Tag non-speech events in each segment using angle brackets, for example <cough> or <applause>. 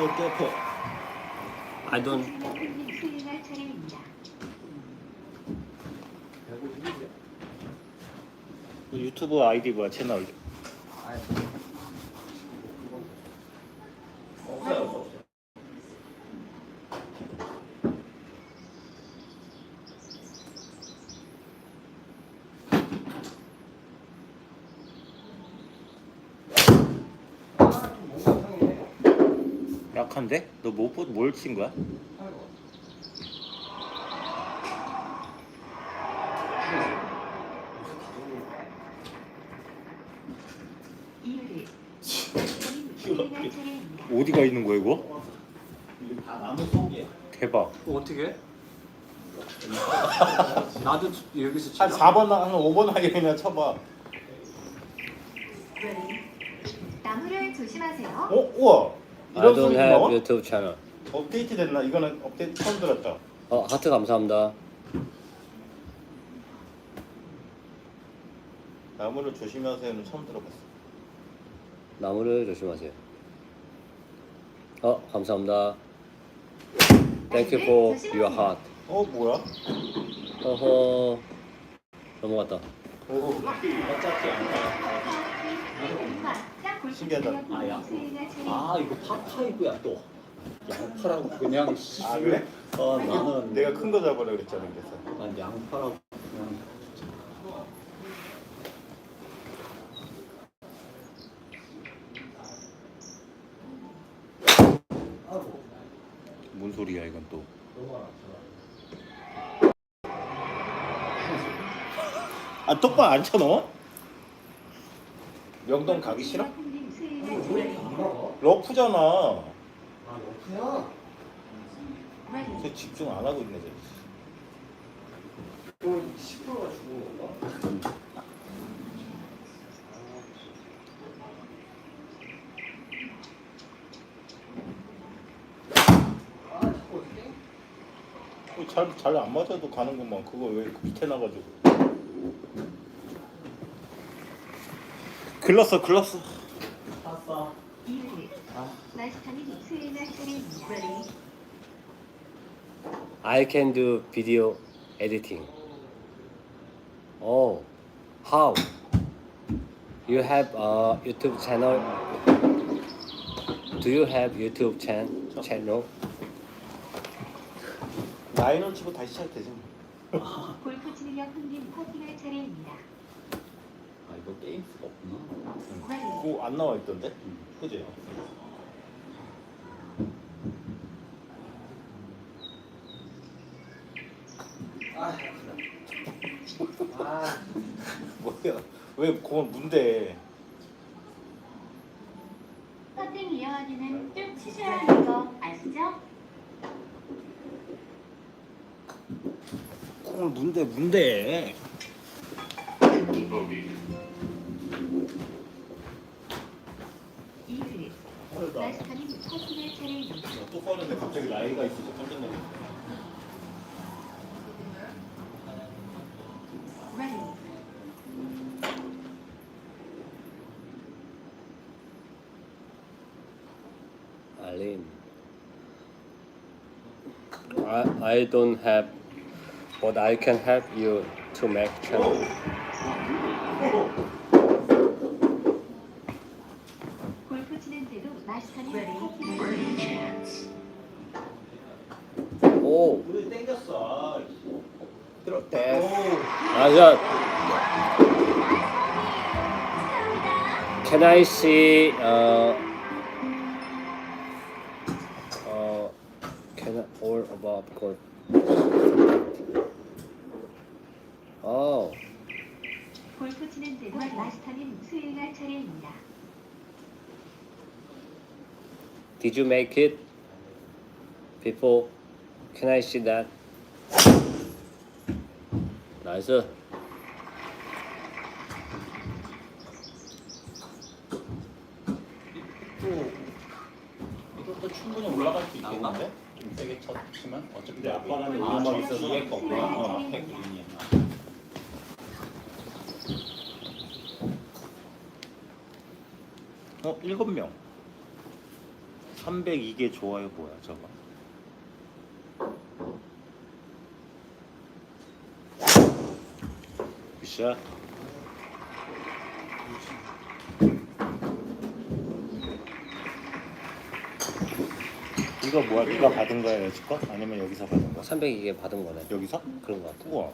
어, 또 아파. I don't. 유튜브 아이디 뭐야 채널? 약한데? 너뭘뭘친 거야? 이유리 손님 수행할 차례입니다. 어디가 있는 거야 이거? 다 나무 속이야. 대박. 어, 어떻게? 해? <laughs> 나도 여기서 한 4번 한 5번 하게 그냥 쳐봐. 나무를 조심하세요. 어 우와. I 이런 don't 소리 have 나와? YouTube channel. 업데이트 됐나? 이거는 업데이트 처음 들었다. 어, 하트 감사합니다. 나무를 조심하세요는 처음 들어봤어. 나무를 조심하세요. 어, 감사합니다. Thank you for your heart. 어 뭐야? 어허. 넘어갔다. 오 어차피 안 가. 신기하다. 아야. 수행할 차례입니다. 아 이거 파파이브야 또. 양파라고 그냥 씨. 아 그래? 어 나는 내가 큰 거 잡으라 그랬잖아 그래서. 난 양파라고 그냥. 뭔 소리야 이건 또. 아 똑바로 안 쳐넣어? 명동 가기 싫어? 러프잖아. 아. Ready. 쟤 집중 안 하고 있네 쟤. 또 시끄러가지고. 잘잘 안 맞아도 가는구만. 그거 왜 밑에 나가지고. 글렀어 글렀어. 수행할. I can do video editing. Oh, how? You have a YouTube channel? Do you have YouTube chan channel? 라인을 치고 다시 시작 되지. 골프 치는 형님 퍼팅할 차례입니다. 아 이거 게임 수가 없구나. Ready. 그거 안 나와 있던데? 그지? 뭐야? 왜 그건 문대? 퍼팅 이어가기는 쭉 치셔야 하는 거 아시죠? 그건 문대 문대. 빠르다. 마스터님 퍼팅할 차례입니다. 또 빠른데 갑자기 나이가 있어서 깜짝 놀랐네. Ready. Aline. I, I don't have, but I can help you to make channel. 골프 치는데도 마스터님 퍼팅할 차례입니다. 오, 우리 땡겼어. 들었대. 맞아. Can I see? Uh, uh, can I all about golf? Oh, 골프 치는데도 마스터님 수행할 차례입니다. Did you make it before? Can I see that? 나이스. 또 이것도 충분히 올라갈 수 있겠는데? 좀 세게 쳤지만 어차피 아빠는 아, 음악 있어서 위에 거구나. 어, 앞에 그린이야. 어 일곱 명. 302개 좋아요 뭐야 저거? 굿샷. 이거 뭐야? 네가 받은 거야 여지껏? 아니면 여기서 받은 거야? 302개 받은 거네. 여기서? 그런 거 같아. 우와.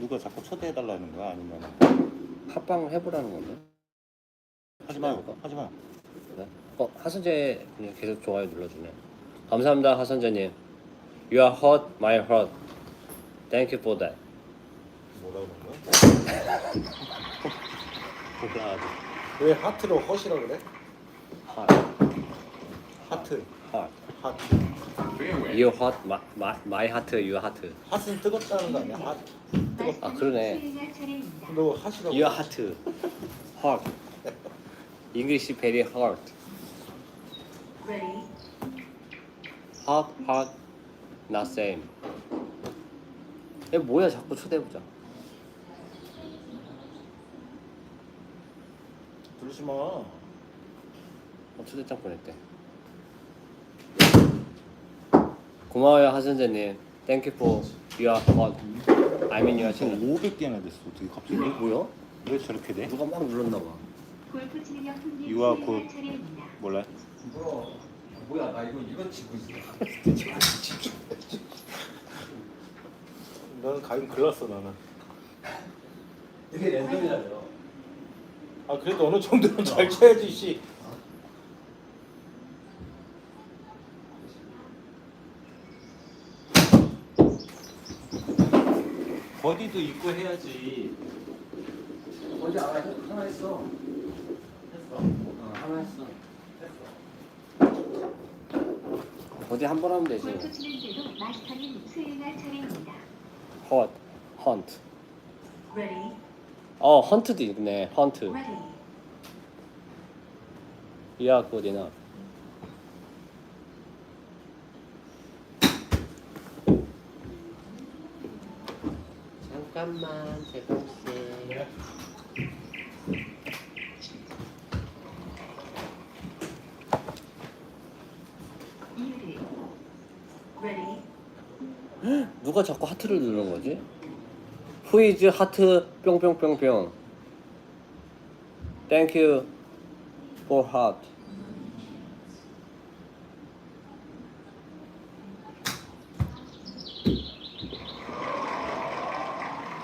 누가 자꾸 초대해달라는 거야? 아니면 합방을 해보라는 건데. 하지 마요. 하지 마. 어 하선재 그냥 계속 좋아요 눌러주네. 감사합니다 하선재님. You are hot, my heart. Thank you for that. 뭐라고 그런 거야? 보다 왜 하트로 헛이라 그래? Heart, 하트 heart. 하트 You hot, my, my, my heart, you heart. 핫은 뜨겁다는 거 아니야? 핫 뜨겁 아, 그러네. 너 핫이라고 Your heart, heart. English very hard. Ready. Hot, hot, not same. 얘 뭐야 자꾸 초대해보자. 부르지 마 어, 초대장 보냈대. 고마워요 하선재님. Thank you for your hot. I mean your 지금 channel. 500개나 됐어. 어떻게 갑자기? 뭐야? 왜 저렇게 돼? 누가 막 눌렀나 봐. 골프 치는 형님 유아 수행할 곧- 차례입니다. 몰라? 물어. 뭐야 나 이거 이거 치고 있어. 너는 가긴 글렀어 나는 이게 랜덤이라요. 아 그래도 어느 정도는 잘 쳐야지 씨 버디도 있고 해야지. 안 하죠? 하나 했어. 했어. 어, 하나 했어. 어디 한 번 하면 되지. 골프 치는데도 마스터님 수행할 차례입니다. Hot, hunt. Ready. 어, 헌트도 있네. 헌트. Ready. Yeah, good enough. 잠깐만, 재봉 씨. 이유리. Ready. 누가 자꾸 하트를 누르는 거지? 후이즈 하트 뿅뿅뿅뿅. Thank you for heart.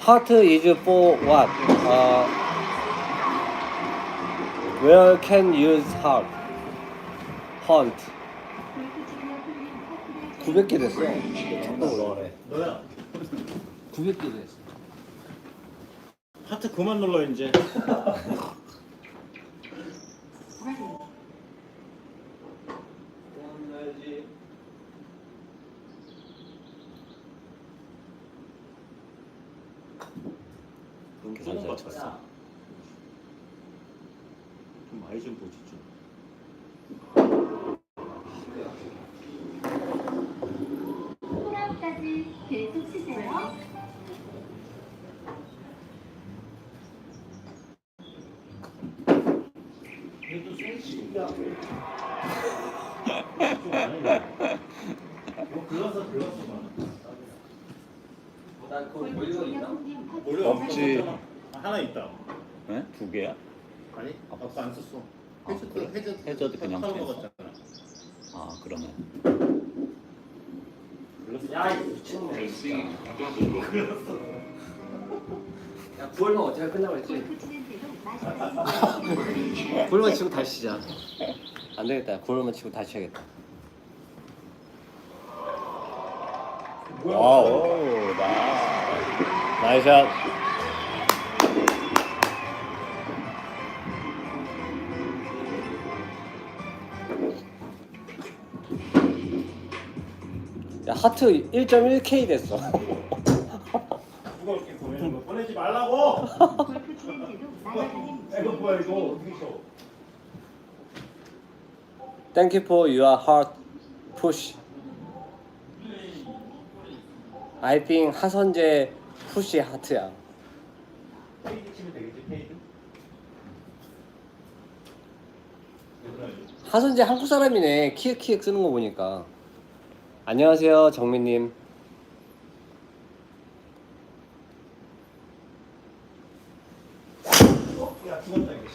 Heart is for what? Uh, where can use heart? Hunt. 골프 치는 형님 커플할 900개 됐어. 너야. 900개 됐어. 하트 그만 눌러 이제. <laughs> Ready. 계산 잘 쳤어. 좀 많이 좀 보지 좀. 홀아웃까지 계속 치세요. 그래도 생식이야. 좀 많이. 뭐 글렀어 글렀어. 난 그거 골프 보이는 거 치는 있나? 원래. 없지. 하나 있다. 네? 두 개야? 아니 아빠 안 썼어. 아, 해저드 그래? 해저드 해저드 그냥 그랬어? 먹었잖아. 아 그러면 글렀어. 야, 이 미친놈 진짜. 야, 9월만 어떻게 끝나고 마스터님 골만 <laughs> 치고 다시 치자. 안 되겠다. 골만 치고 다시 해야겠다. 와우. 오 나. 나이샷. 야 하트 1.1K 됐어. 누가 이렇게 보내는 거 보내지 말라고. 마스터님 이거 뭐야 이거 어떻게 push. Think 하선재 푸시 하트야. 페이드 치면 되겠지 페이드. 하선재 한국 사람이네. 키읔키읔 쓰는 거 보니까. 안녕하세요, 정민님. 야 죽었다 이거.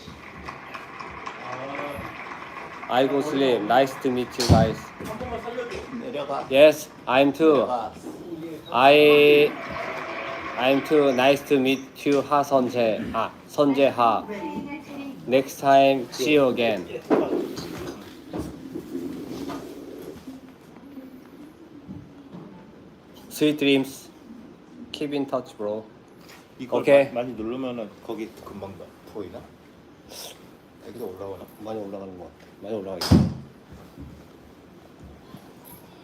I go sleep. Nice to meet you guys. 한 번만 살려줘. 내려가. Yes, I'm too. 내려가. I I'm too nice to meet you 하 선재. 아, 선재하. 수행할 차례입니다. Next time, see you again. Sweet dreams. Keep in touch, bro. 이거 오케이. 마- 많이 누르면은 거기 금방 나 보이나? 여기서 올라오나? 많이 올라가는 것 같아. 많이 올라가겠다.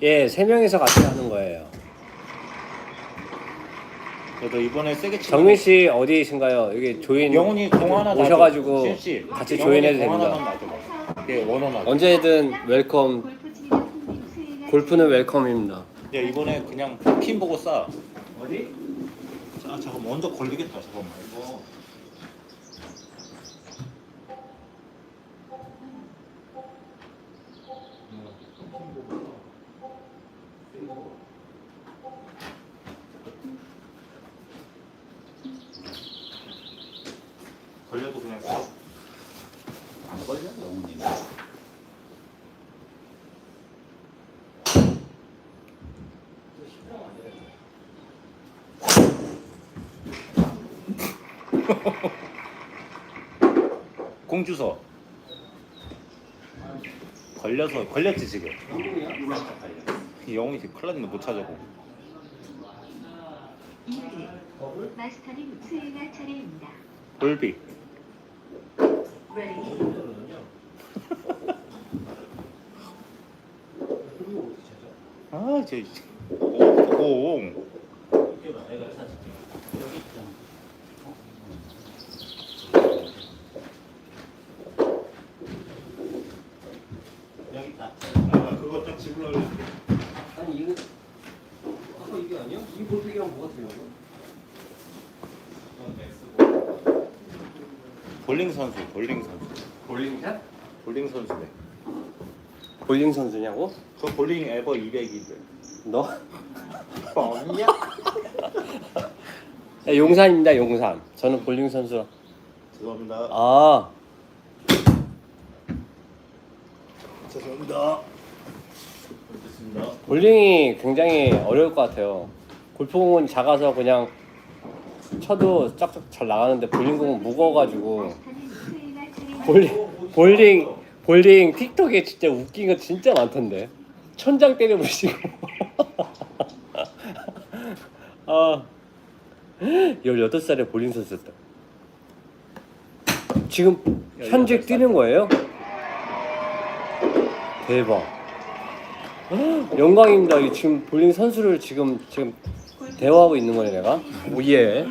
예, 세 명이서 같이 하는 거예요. 그래도 이번에 세게 치고 정민 씨 어디이신가요? 여기 조인 영훈이 공 하나. 오셔가지고 씨, 같이 조인해도 공 됩니다. 하나만 놔줘. 예, 원원 놔줘. 언제든 웰컴. 골프는 웰컴입니다. 야 이번에 그냥 핀 보고 쏴. 어디? 아 잠깐 먼저 걸리겠다 잠깐만. 이거. 걸려도 그냥 쏴. 안 걸려 영훈이. <laughs> 공주서. 걸려서 걸렸지 지금. 이 영웅이 지금 큰일 났는데 못 찾아고. Ready. <laughs> 아, 저 공. 여기 있다. 아, 그거 좀 집으려고. 아니 이거 아까 이 골프기랑 뭐가 틀려? 볼링 선수, 볼링 선수. 볼링샷? 볼링 선수네. 볼링 선수냐고? 그 볼링 에버 200인데. 너? 뻥이야? 네, 용산입니다, 용산. 저는 볼링 선수. 죄송합니다. 아, 죄송합니다. 됐습니다. 볼링이 굉장히 어려울 것 같아요. 골프공은 작아서 그냥 쳐도 쫙쫙 잘 나가는데 볼링공은 무거워가지고. 볼링 볼링 볼링 틱톡에 진짜 웃긴 거 진짜 많던데. 천장 때려부시고. <laughs> 아 18살에 볼링 선수였다. 지금 현재 뛰는 거예요? 대박. <gasps> 영광입니다. 이 지금 볼링 선수를 지금 지금 대화하고 있는 거네 내가 오예.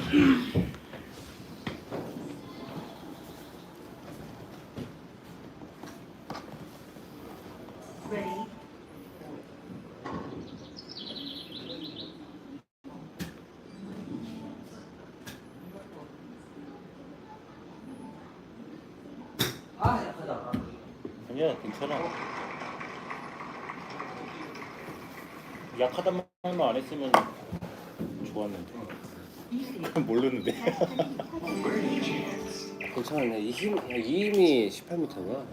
약하단 말만 안 했으면 이제 모르는데. 괜찮네. 이 힘, 이 힘이 18m구나.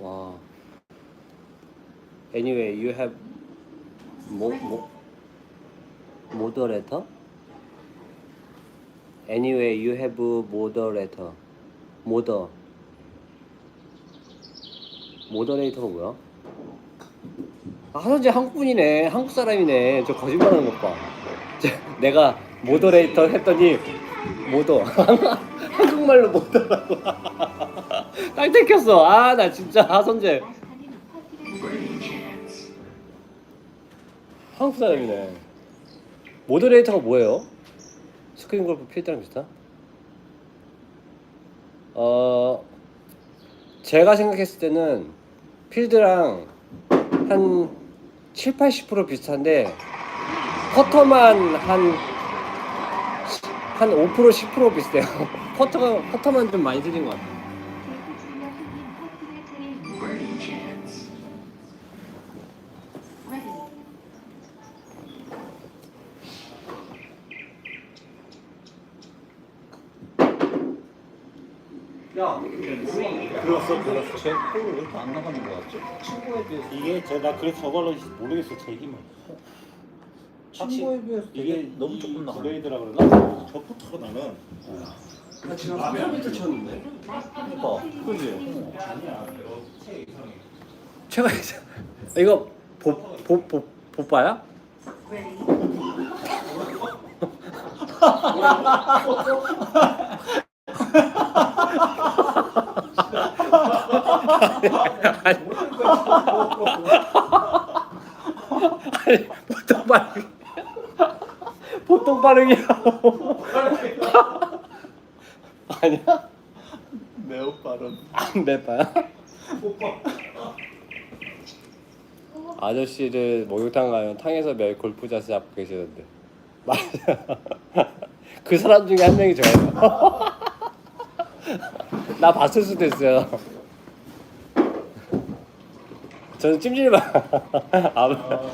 와. Anyway, you have 모, 모, moderator? Anyway, you have moderator. 모더. 모더레이터가 뭐야? 아, 하선재 한국분이네. 한국 사람이네. 저 거짓말하는 것 봐. 저, 내가 모더레이터 했더니 모더. <laughs> 한국말로 모더라고. <laughs> 딱 들켰어. 아, 나 진짜 하선재 한국 사람이네. 모더레이터가 뭐예요? 스크린 골프 필드랑 비슷한? 어, 제가 생각했을 때는 필드랑 한 7, 80% 비슷한데 퍼터만 한, 한 5% 10% 비슷해요. <laughs> 퍼터가 퍼터만 좀 많이 틀린 것 같아요. 야, 들었어 들었어 제 볼을 왜 이렇게 안 나가는 거 같죠? 친구에 비해서 이게 제가 그래서 저걸로 모르겠어 제 힘을 친구에 비해서 이게 너무 조금 나가 브레이드라 그러나? 저 포터가 나는 나 지금 3m 쳤는데. 그러니까 그지? 최고 이거 보보보 보빠야? <laughs> 아니 보통 반응 보통 반응이야 아니야? 매우 빠른 안 매봐요? 아저씨를 목욕탕 가면 탕에서 매일 골프 자세 잡고 계시던데 맞아 <laughs> 그 사람 중에 한 명이 저예요 <laughs> 나 봤을 수도 있어요 저는 찜질방 <laughs> 아,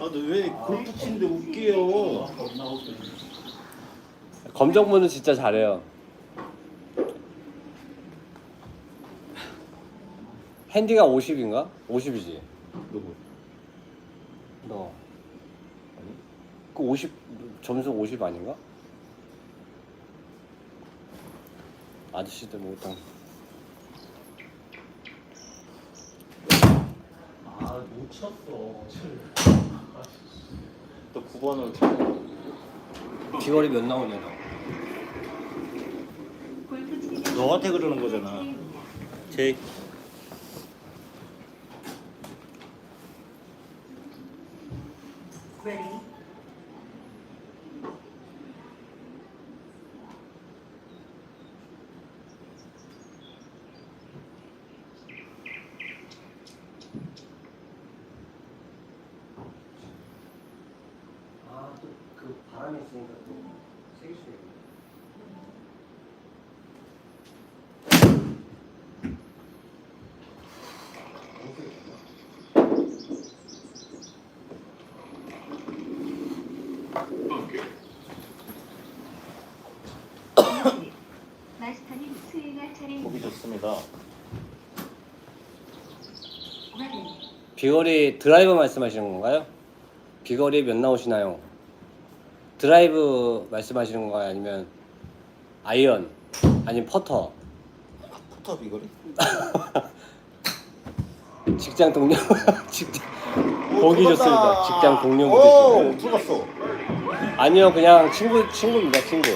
아너왜 골프 치는데 웃겨요 검정무는 진짜 잘해요 핸디가 50인가? 50이지 누구? 너 아니? 그50 점수 50 아닌가? 아저씨들 목욕탕 아못 쳤어 또 9번을 비거리 몇 나오냐 너 너한테 그러는 거잖아 차례입니다. 제 Ready. 아또그 바람이 있으니까 또 세게 치네. 마스터님 수행할 보기 Ready. 비거리 드라이버 말씀하시는 건가요? 비거리 몇 나오시나요? 드라이브 말씀하시는 건가요? 아니면 아이언? 아니면 퍼터? 포터 비거리? <laughs> 직장 동료? <laughs> 직장 보기 좋습니다. 직장 동료 오 분들 들어갔어 아니요 그냥 친구 친구입니다 친구.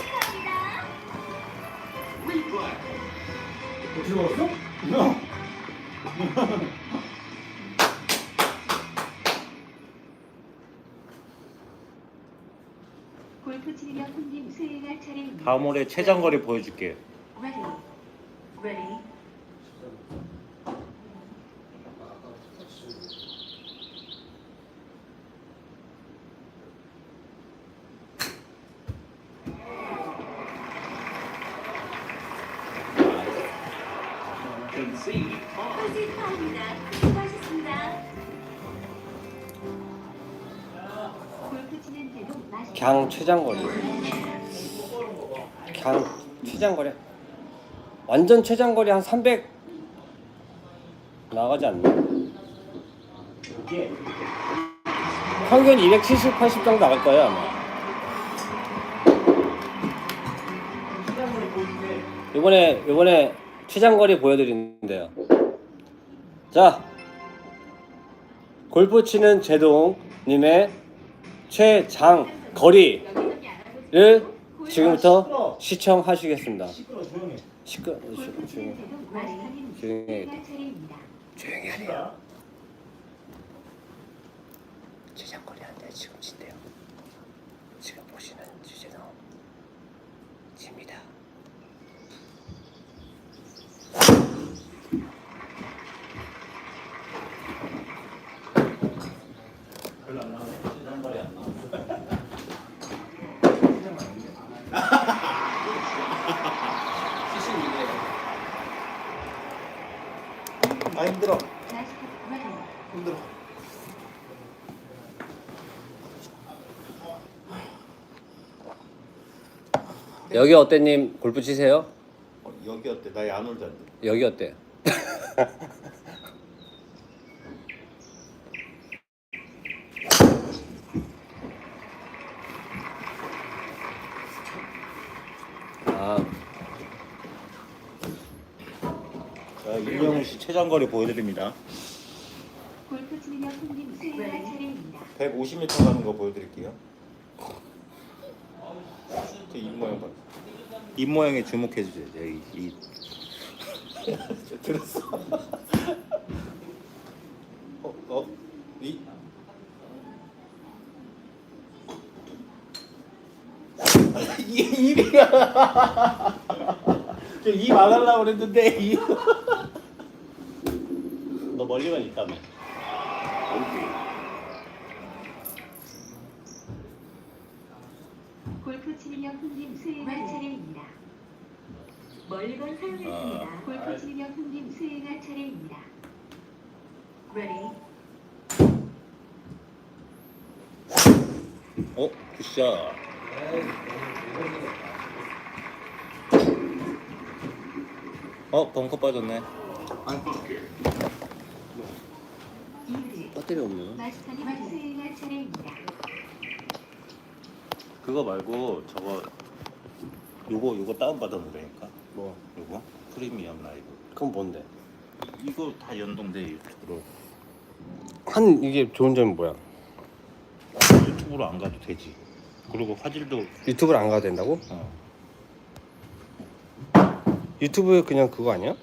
골프 손님 수행할 차례입니다. 다음 올해 최장거리 보여줄게 그냥 최장거리. 그냥 최장거리. 완전 최장거리 한 300 나가지 않나? 평균 270, 80 정도 나갈 거예요 아마. 이번에 이번에 최장거리 보여드리는데요. 자, 골프 치는 제동님의 최장 거리를 지금부터 시청하시겠습니다. 시끄러 조용히 시끄 골프 조용히 치는 대로 마스터님 조용히 해. 하래요. 최장거리 한대 지금 친대요. 지금 보시는 주제는 집니다. 별로 안 나오네 최장거리 안 나왔어 아 힘들어. 힘들어 여기 어때님 골프 치세요? 어, 여기 어때? 나 야놀도 안 돼. 여기 어때? <laughs> 아, 자 이명훈 씨 최장거리 보여드립니다 골프 치는 형님 수행할 차례입니다. 150m 가는 거 보여드릴게요 제입 모양 봐. 입 모양에 주목해 주세요. 이, 이. <laughs> 들었어. 어, 어, 이. <laughs> 이 입이야. 저입 안 하려고 그랬는데 이. <laughs> 너 멀리만 있다며. 골프 치는 형님 수행할 차례입니다. 멀리건 사용했습니다. 골프 치는 형님 수행할 차례입니다. 레디. 어, 굿샷. 어, 벙커 빠졌네. 이즈. 배터리 없네. 마스터님 수행할 차례입니다. 그거 말고 저거 요거 요거 다운 받아 놓으라니까. 뭐? 요거 프리미엄 라이브. 그건 뭔데? 이거 다 연동돼 유튜브로. 한 이게 좋은 점이 뭐야? 유튜브로 안 가도 되지. 그리고 화질도 유튜브를 안 가도 된다고? 어. 유튜브에 그냥 그거 아니야?